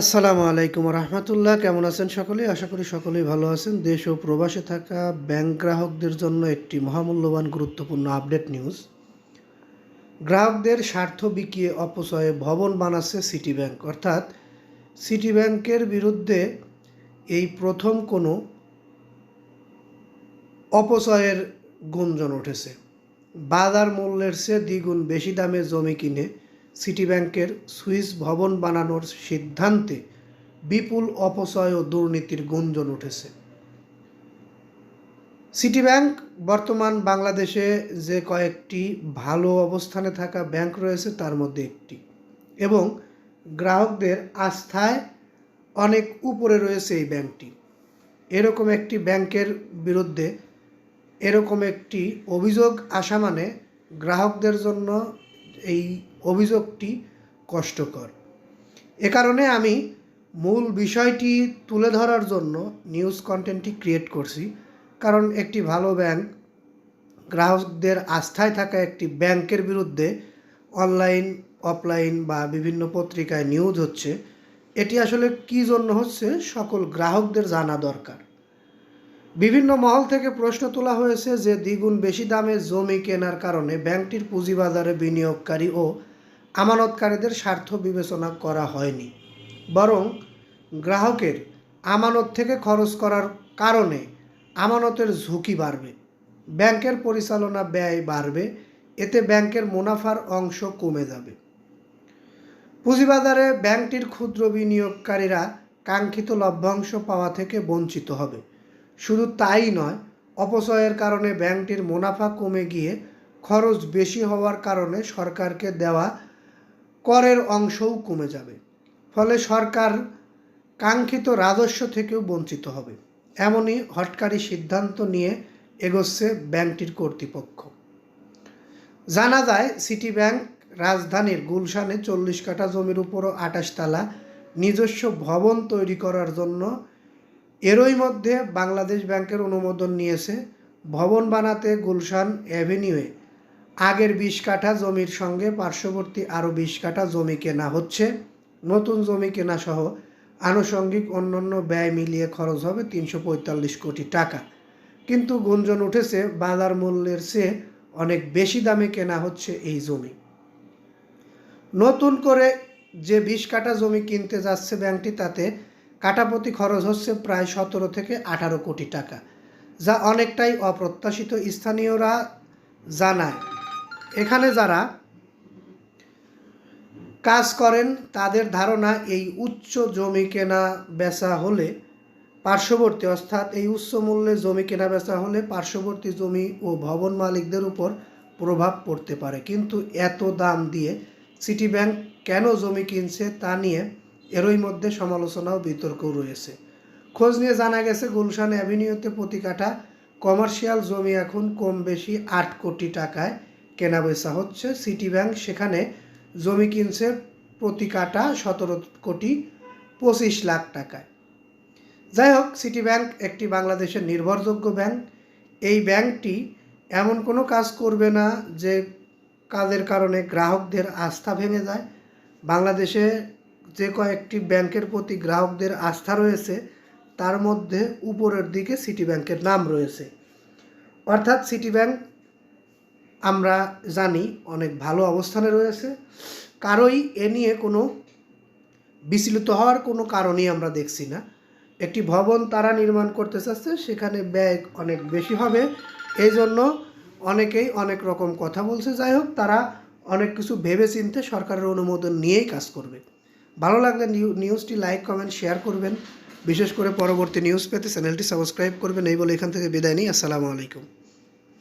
আসসালামু আলাইকুম রহমতুল্লাহ। কেমন আছেন সকলে? আশা করি সকলেই ভালো আছেন। দেশ ও প্রবাসে থাকা ব্যাংক গ্রাহকদের জন্য একটি মহামূল্যবান গুরুত্বপূর্ণ আপডেট নিউজ। গ্রাহকদের স্বার্থ বিকিয়ে অপচয়ে ভবন বানাচ্ছে সিটি ব্যাংক। অর্থাৎ সিটি ব্যাংকের বিরুদ্ধে এই প্রথম কোনো অপচয়ের গুঞ্জন উঠেছে। বাজার মূল্যের চেয়ে দ্বিগুণ বেশি দামে জমি কিনে সিটি ব্যাংকের সুইস ভবন বানানোর সিদ্ধান্তে বিপুল অপচয় ও দুর্নীতির গুঞ্জন উঠেছে। সিটি ব্যাংক বর্তমান বাংলাদেশে যে কয়েকটি ভালো অবস্থানে থাকা ব্যাংক রয়েছে তার মধ্যে একটি এবং গ্রাহকদের আস্থায় অনেক উপরে রয়েছে এই ব্যাংকটি। এরকম একটি ব্যাংকের বিরুদ্ধে এরকম একটি অভিযোগ আসা মানে গ্রাহকদের জন্য এই অভিযোগটি কষ্টকর। এ কারণে আমি মূল বিষয়টি তুলে ধরার জন্য নিউজ কন্টেন্টটি ক্রিয়েট করছি। কারণ একটি ভালো ব্যাংক গ্রাহকদের আস্থায় থাকা একটি ব্যাংকের বিরুদ্ধে অনলাইন অফলাইন বা বিভিন্ন পত্রিকায় নিউজ হচ্ছে, এটি আসলে কী জন্য হচ্ছে সকল গ্রাহকদের জানা দরকার। বিভিন্ন মহল থেকে প্রশ্ন তোলা হয়েছে যে দ্বিগুণ বেশি দামে জমি কেনার কারণে ব্যাংকটির পুঁজিবাজারে বিনিয়োগকারী ও আমানতকারীদের স্বার্থ বিবেচনা করা হয়নি। বরং গ্রাহকের আমানত থেকে খরচ করার কারণে আমানতের ঝুঁকি বাড়বে। ব্যাংকের পরিচালনা ব্যয় বাড়বে, এতে ব্যাংকের মুনাফার অংশ কমে যাবে। পুঁজিবাজারে ব্যাংকটির ক্ষুদ্র বিনিয়োগকারীরা কাঙ্ক্ষিত লভ্যাংশ পাওয়া থেকে বঞ্চিত হবে। শুধু তাই নয়, অপচয়ের কারণে ব্যাংকটির মুনাফা কমে গিয়ে খরচ বেশি হওয়ার কারণে সরকারকে দেওয়া করের অংশও কমে যাবে। ফলে সরকার কাঙ্ক্ষিত রাজস্ব থেকেও বঞ্চিত হবে। এমনই হটকারী সিদ্ধান্ত নিয়ে এগোচ্ছে ব্যাংকটির কর্তৃপক্ষ। জানা যায় সিটি ব্যাংক রাজধানীর গুলশানে চল্লিশ কাঠা জমির উপরও আটাশ তালা নিজস্ব ভবন তৈরি করার জন্য এরই মধ্যে বাংলাদেশ ব্যাংকের অনুমোদন নিয়েছে। ভবন বানাতে গুলশান অ্যাভিনিউয়ে আগের বিশ কাঠা জমির সঙ্গে পার্শ্ববর্তী আরও বিশ কাঠা জমি কেনা হচ্ছে। নতুন জমি কেনা সহ আনুষঙ্গিক অন্যান্য ব্যয় মিলিয়ে খরচ হবে তিনশো পঁয়তাল্লিশ কোটি টাকা। কিন্তু গুঞ্জন উঠেছে, বাজার মূল্যের চেয়ে অনেক বেশি দামে কেনা হচ্ছে এই জমি। নতুন করে যে বিশ কাঠা জমি কিনতে যাচ্ছে ব্যাংকটি, তাতে কাটাপতি খরচ হচ্ছে প্রায় সতেরো থেকে আঠারো কোটি টাকা, যা অনেকটাই অপ্রত্যাশিত, স্থানীয়রা জানায়। এখানে যারা কাজ করেন, তাদের ধারণা এই উচ্চ জমি কেনা বেচা হলে পার্শ্ববর্তী, অর্থাৎ এই উচ্চ মূল্যে জমি কেনা বেচা হলে পার্শ্ববর্তী জমি ও ভবন মালিকদের উপর প্রভাব পড়তে পারে। কিন্তু এত দাম দিয়ে সিটি ব্যাংক কেন জমি কিনছে তা নিয়ে এরই মধ্যে সমালোচনা ও বিতর্কও রয়েছে। খোঁজ নিয়ে জানা গেছে, গুলশান অ্যাভিনিউতে প্রতি কাঠা কমার্শিয়াল জমি এখন কম বেশি আট কোটি টাকায় কেনা বেচা হচ্ছে। সিটি ব্যাংক সেখানে জমি কিনছে প্রতি কাটা সতেরো কোটি পঁচিশ লাখ টাকায়। যাই হোক সিটি ব্যাংক একটি বাংলাদেশের নির্ভরযোগ্য ব্যাংক এই ব্যাংকটি এমন কোনো কাজ করবে না যে কাজের কারণে গ্রাহকদের আস্থা ভেঙে যায়। বাংলাদেশে যে কয়েকটি ব্যাংকের প্রতি গ্রাহকদের আস্থা রয়েছে, তার মধ্যে উপরের দিকে সিটি ব্যাংকের নাম রয়েছে। অর্থাৎ সিটি ব্যাংক আমরা জানি অনেক ভালো অবস্থানে রয়েছে। কারোই এ নিয়ে কোনো বিচলিত হওয়ার কোনো কারণই আমরা দেখছি না। একটি ভবন তারা নির্মাণ করতে চাচ্ছে, সেখানে ব্যয় অনেক বেশি হবে। এই জন্য অনেকেই অনেক রকম কথা বলছে। যাই হোক, তারা অনেক কিছু ভেবে চিনতে সরকারের অনুমোদন নিয়েই কাজ করবে। ভালো লাগলে নিউজটি লাইক, কমেন্ট, শেয়ার করবেন। বিশেষ করে পরবর্তী নিউজ পেতে চ্যানেলটি সাবস্ক্রাইব করবেন। এই বলে এখান থেকে বিদায় নিই। আসসালামু আলাইকুম।